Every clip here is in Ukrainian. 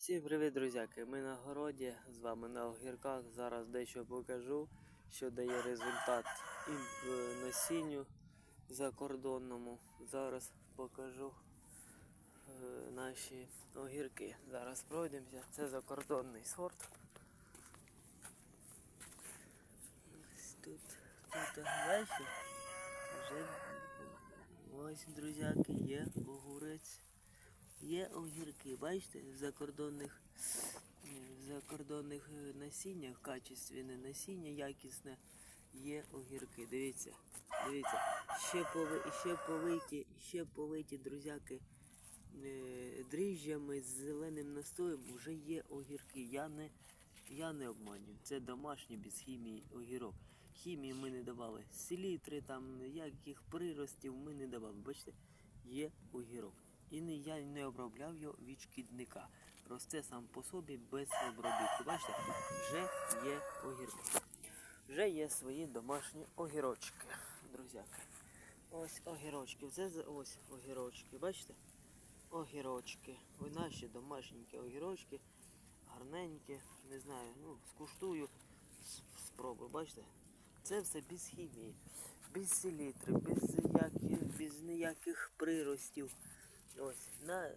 Всім привіт, друзяки! Ми на городі, з вами на огірках. Зараз дещо покажу, що дає результат і насінню закордонному. Зараз покажу е, наші огірки. Зараз пройдемося. Це закордонний сорт. Ось тут, тут бачите, вже ось, друзяки, є. Є огірки, бачите, в закордонних, е, в закордонних е, насіннях, качественне насіння, якісне, є огірки. Дивіться, дивіться, ще пови, ще повиті, ще повиті, друзяки, е, дріжджами з зеленим настоєм вже є огірки. Я не, я не обманюю. Це домашній без хімії огірок. Хімії ми не давали. Селітри, там, яких приростів ми не давали. Бачите, є огірок. І не, я не обробляв його від шкідника. Росте сам по собі без обробітку. Бачите, вже є огірки. Вже є свої домашні огірочки, друзяки. Ось огірочки. Це ось огірочки. Бачите? Огірочки. Ви наші домашні огірочки. Гарненькі. Не знаю, ну, скуштую, спробую. Бачите? Це все без хімії, без селітри, без, яких, без ніяких приростів. Ось на, е,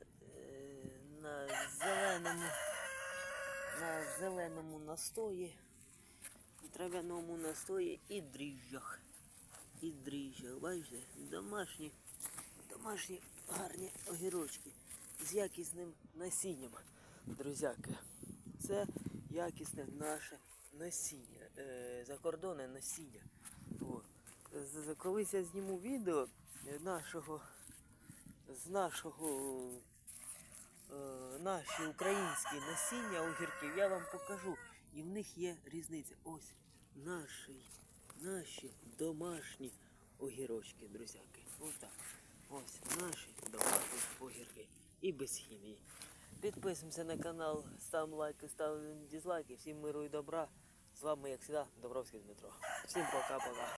на зеленому на зеленому настої, трав'яному настої і дріжджах. І дріжджах. Бачите? Домашні, домашні гарні огірочки з якісним насінням, друзяки. Це якісне наше насіння, е, закордонне насіння. Колись я зніму відео нашого з нашого е, наші українські насіння огірків я вам покажу. І в них є різниця. Ось наші, наші домашні огірочки, друзяки. Ось так. Ось наші домашні огірки. І без хімії. Підписуємося на канал, ставимо лайки, ставимо дизлайки. Всім миру і добра. З вами, як завжди, Добровський Дмитро. Всім пока-пока.